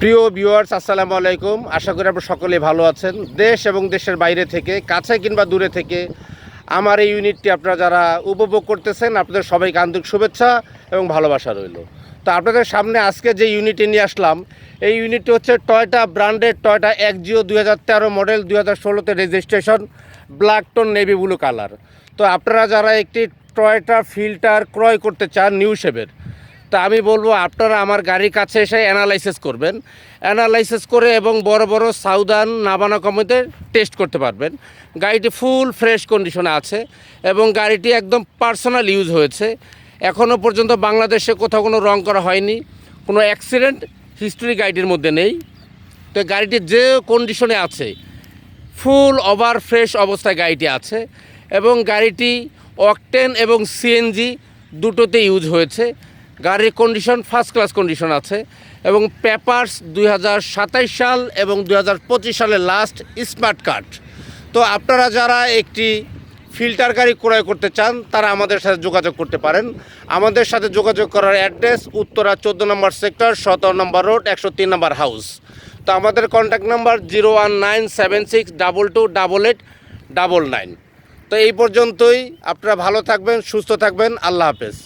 প্রিয় ভিউয়ার্স আসসালামু আলাইকুম। আশা করি আপনারা সকলে ভালো আছেন। দেশ এবং দেশের বাইরে থেকে, কাছে কিংবা দূরে থেকে, আমার এই ইউনিটটি আপনারা যারা উপভোগ করতেছেন, আপনাদের সবাইকে আন্তরিক শুভেচ্ছা এবং ভালোবাসা রইল। তো আপনাদের সামনে আজকে যে ইউনিটটি নিয়ে আসলাম, এই ইউনিটটি হচ্ছে টয়টা ব্র্যান্ডের টয়টা এক জিও তেরো মডেল দুই হাজার ষোলোতে registration black tone navy blue colour তো আপনারা যারা একটি টয়টা ফিল্টার ক্রয় করতে চান নিউ শেপের তা আমি বলব আপনারা আমার গাড়ির কাছে এসে অ্যানালাইসিস করবেন। অ্যানালাইসিস করে এবং বড় বড় সাউদার্ন নাবানা কমিতে টেস্ট করতে পারবেন। গাড়িটি ফুল ফ্রেশ কন্ডিশনে আছে এবং গাড়িটি একদম পার্সোনাল ইউজ হয়েছে। এখনও পর্যন্ত বাংলাদেশে কোথাও কোনো রং করা হয়নি। কোনো অ্যাক্সিডেন্ট হিস্ট্রি গাড়িটির মধ্যে নেই। তো গাড়িটি যে কন্ডিশনে আছে ফুল ওভার ফ্রেশ অবস্থায় গাড়িটি আছে এবং গাড়িটি অকটেন এবং সিএনজি দুটোতে ইউজ হয়েছে। গাড়ির কন্ডিশন ফার্স্ট ক্লাস কন্ডিশন আছে এবং পেপারস দুই সাল এবং দুই সালের লাস্ট স্মার্ট কার্ড তো আপনারা যারা একটি ফিল্টার গাড়ি ক্রয় করতে চান, তারা আমাদের সাথে যোগাযোগ করতে পারেন। আমাদের সাথে যোগাযোগ করার অ্যাড্রেস উত্তরা চোদ্দ নম্বর সেক্টর সতেরো নম্বর রোড একশো তিন নম্বর হাউস তো আমাদের contact number zero one nine seven six double two double eight double nine তো এই পর্যন্তই, আপনারা ভালো থাকবেন, সুস্থ থাকবেন, আল্লাহ হাফেজ।